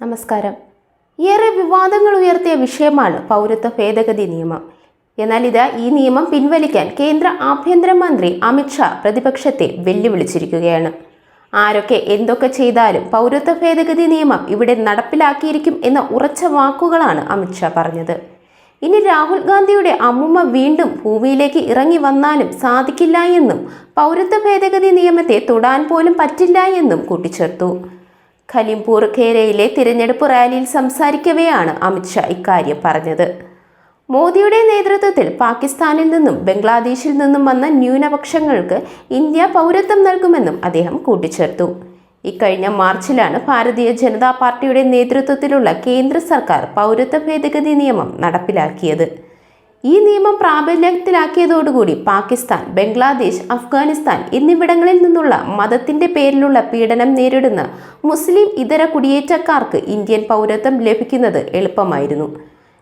നമസ്കാരം. ഏറെ വിവാദങ്ങൾ ഉയർത്തിയ വിഷയമാണ് പൗരത്വ ഭേദഗതി നിയമം. എന്നാൽ ഇത് ഈ നിയമം പിൻവലിക്കാൻ കേന്ദ്ര ആഭ്യന്തരമന്ത്രി അമിത്ഷാ പ്രതിപക്ഷത്തെ വെല്ലുവിളിച്ചിരിക്കുകയാണ്. ആരൊക്കെ എന്തൊക്കെ ചെയ്താലും പൗരത്വ ഭേദഗതി നിയമം ഇവിടെ നടപ്പിലാക്കിയിരിക്കും എന്ന ഉറച്ച വാക്കുകളാണ് അമിത്ഷാ പറഞ്ഞത്. ഇനി രാഹുൽ ഗാന്ധിയുടെ അമ്മുമ്മ വീണ്ടും ഭൂമിയിലേക്ക് ഇറങ്ങി വന്നാലും സാധിക്കില്ല എന്നും പൗരത്വ ഭേദഗതി നിയമത്തെ തൊടാൻ പോലും പറ്റില്ല എന്നും കൂട്ടിച്ചേർത്തു. ഖലിംപൂർ ഖേരയിലെ തിരഞ്ഞെടുപ്പ് റാലിയിൽ സംസാരിക്കവെയാണ് അമിത്ഷാ ഇക്കാര്യം പറഞ്ഞത്. മോദിയുടെ നേതൃത്വത്തിൽ പാകിസ്ഥാനിൽ നിന്നും ബംഗ്ലാദേശിൽ നിന്നും വന്ന ന്യൂനപക്ഷങ്ങൾക്ക് ഇന്ത്യ പൗരത്വം നൽകുമെന്നും അദ്ദേഹം കൂട്ടിച്ചേർത്തു. ഇക്കഴിഞ്ഞ മാർച്ചിലാണ് ഭാരതീയ ജനതാ പാർട്ടിയുടെ നേതൃത്വത്തിലുള്ള കേന്ദ്ര സർക്കാർ പൗരത്വ ഭേദഗതി നിയമം നടപ്പിലാക്കിയത്. ഈ നിയമം പ്രാബല്യത്തിലാക്കിയതോടുകൂടി പാകിസ്ഥാൻ ബംഗ്ലാദേശ് അഫ്ഗാനിസ്ഥാൻ എന്നിവിടങ്ങളിൽ നിന്നുള്ള മതത്തിന്റെ പേരിലുള്ള പീഡനം നേരിടുന്ന മുസ്ലിം ഇതര കുടിയേറ്റക്കാർക്ക് ഇന്ത്യൻ പൗരത്വം ലഭിക്കുന്നത് എളുപ്പമായിരുന്നു.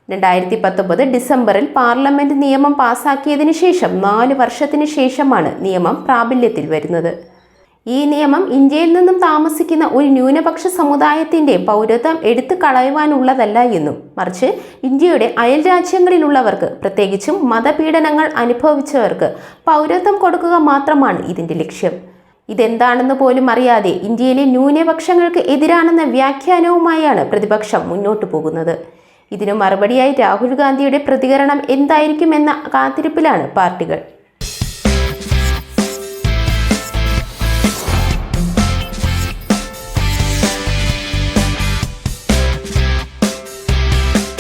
രണ്ടായിരത്തി പത്തൊമ്പത് ഡിസംബറിൽ പാർലമെന്റ് നിയമം പാസാക്കിയതിനു ശേഷം നാല് വർഷത്തിന് ശേഷമാണ് നിയമം പ്രാബല്യത്തിൽ വരുന്നത്. ഈ നിയമം ഇന്ത്യയിൽ നിന്നും താമസിക്കുന്ന ഒരു ന്യൂനപക്ഷ സമുദായത്തിന്റെ പൗരത്വം എടുത്തു കളയുവാനുള്ളതല്ല എന്നും മറിച്ച് ഇന്ത്യയുടെ അയൽ രാജ്യങ്ങളിലുള്ളവർക്ക് പ്രത്യേകിച്ചും മതപീഡനങ്ങൾ അനുഭവിച്ചവർക്ക് പൗരത്വം കൊടുക്കുക മാത്രമാണ് ഇതിന്റെ ലക്ഷ്യം. ഇതെന്താണെന്ന് പോലും അറിയാതെ ഇന്ത്യയിലെ ന്യൂനപക്ഷങ്ങൾക്ക് എതിരാണെന്ന വ്യാഖ്യാനവുമായാണ് പ്രതിപക്ഷം മുന്നോട്ടു പോകുന്നത്. ഇതിനു മറുപടിയായി രാഹുൽ ഗാന്ധിയുടെ പ്രതികരണം എന്തായിരിക്കുമെന്ന കാത്തിരിപ്പിലാണ് പാർട്ടികൾ.